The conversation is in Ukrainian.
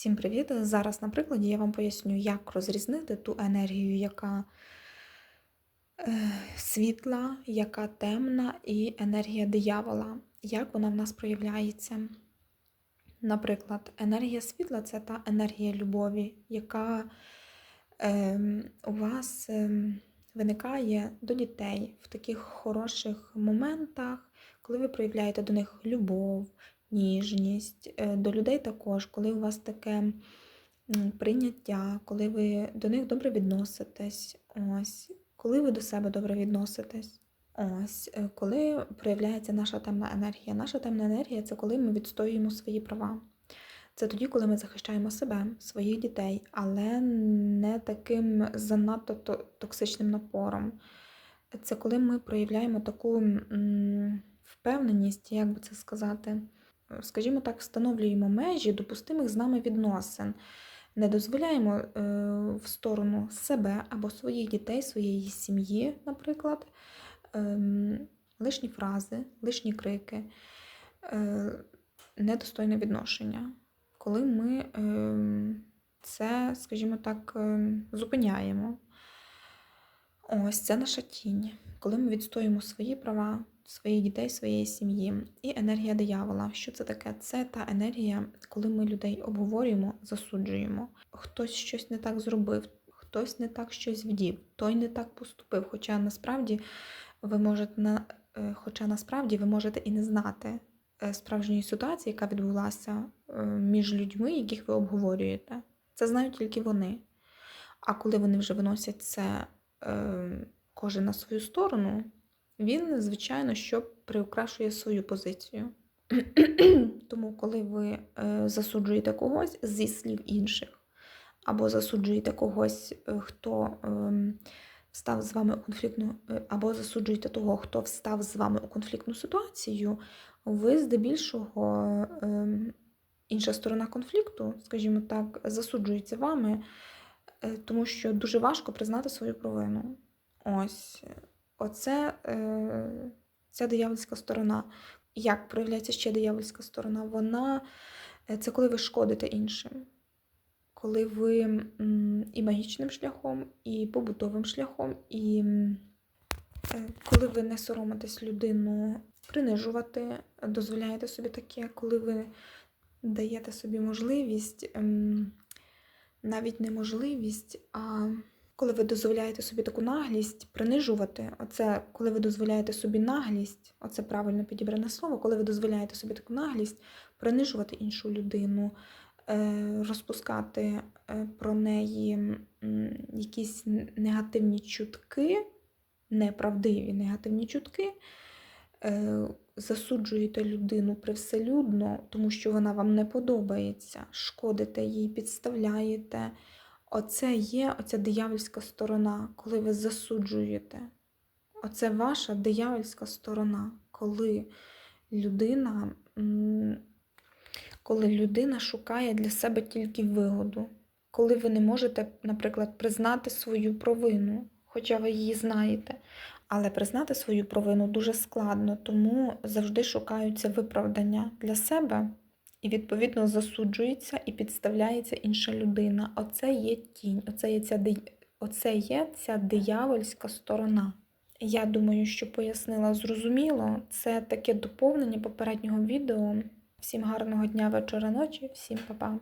Всім привіт! Зараз на прикладі я вам поясню, як розрізнити ту енергію, яка е, світла, яка темна, і енергія диявола, як вона в нас проявляється. Наприклад, енергія світла це та енергія любові, яка е, у вас е, виникає до дітей в таких хороших моментах, коли ви проявляєте до них любов, ніжність, е, до людей також, коли у вас таке прийняття, коли ви до них добре відноситесь, ось, коли ви до себе добре відноситесь. Ось, е, коли проявляється наша темна енергія. Наша темна енергія це коли ми відстоюємо свої права. Це тоді, коли ми захищаємо себе, своїх дітей, але не таким занадто токсичним напором. Це коли ми проявляємо таку впевненість, як би це сказати, скажімо так, встановлюємо межі допустимих з нами відносин. Не дозволяємо е, в сторону себе або своїх дітей, своєї сім'ї, наприклад, ем, лишні фрази, лишні крики, е, недостойне відношення. Коли ми ем, це, скажімо так, ем, зупиняємо. Ось це наша тінь. Коли ми відстоюємо свої права, своїх дітей, своєї сім'ї. І енергія диявола. Що це таке? Це та енергія, коли ми людей обговорюємо, засуджуємо. Хтось щось не так зробив, хтось не так щось вдів, той не так поступив. Хоча насправді ви можете на е, хоча насправді ви можете і не знати е, справжньої ситуації, яка відбулася е, між людьми, яких ви обговорюєте. Це знають тільки вони. А коли вони вже виносять це кожен на свою сторону, він, звичайно, що приукрашує свою позицію. Тому, коли ви е, засуджуєте когось зі слів інших, або засуджуєте когось, е, хто ем, встав з вами у конфліктну, е, або засуджуєте того, хто встав з вами у конфліктну ситуацію, ви здебільшого ем, інша сторона конфлікту, скажімо так, засуджується вами, тому що дуже важко признати свою провину. Ось. Оце е, ця диявольська сторона. Як проявляється ще диявольська сторона? Вона е, це коли ви шкодите іншим, коли ви і магічним шляхом, і побутовим шляхом, і е, коли ви не соромитесь людину принижувати, дозволяєте собі таке, коли ви даєте собі можливість, ем, навіть не можливість, а коли ви дозволяєте собі таку наглість принижувати, оце коли ви дозволяєте собі наглість, оце правильно підібране слово, коли ви дозволяєте собі таку наглість принижувати іншу людину, е, розпускати е, про неї якісь негативні чутки, неправдиві негативні чутки, е, засуджуєте людину привселюдно, тому що вона вам не подобається, шкодите їй, підставляєте. Оце є оця диявольська сторона, коли ви засуджуєте. Оце ваша диявольська сторона, коли людина, коли людина шукає для себе тільки вигоду, коли ви не можете, наприклад, признати свою провину, хоча ви її знаєте. Але признати свою провину дуже складно, тому завжди шукаються виправдання для себе і, відповідно, засуджується і підставляється інша людина. Оце є тінь, оце є ця, оце є ця диявольська сторона. Я думаю, що пояснила зрозуміло. Це таке доповнення попереднього відео. Всім гарного дня, вечора, ночі, всім па-па.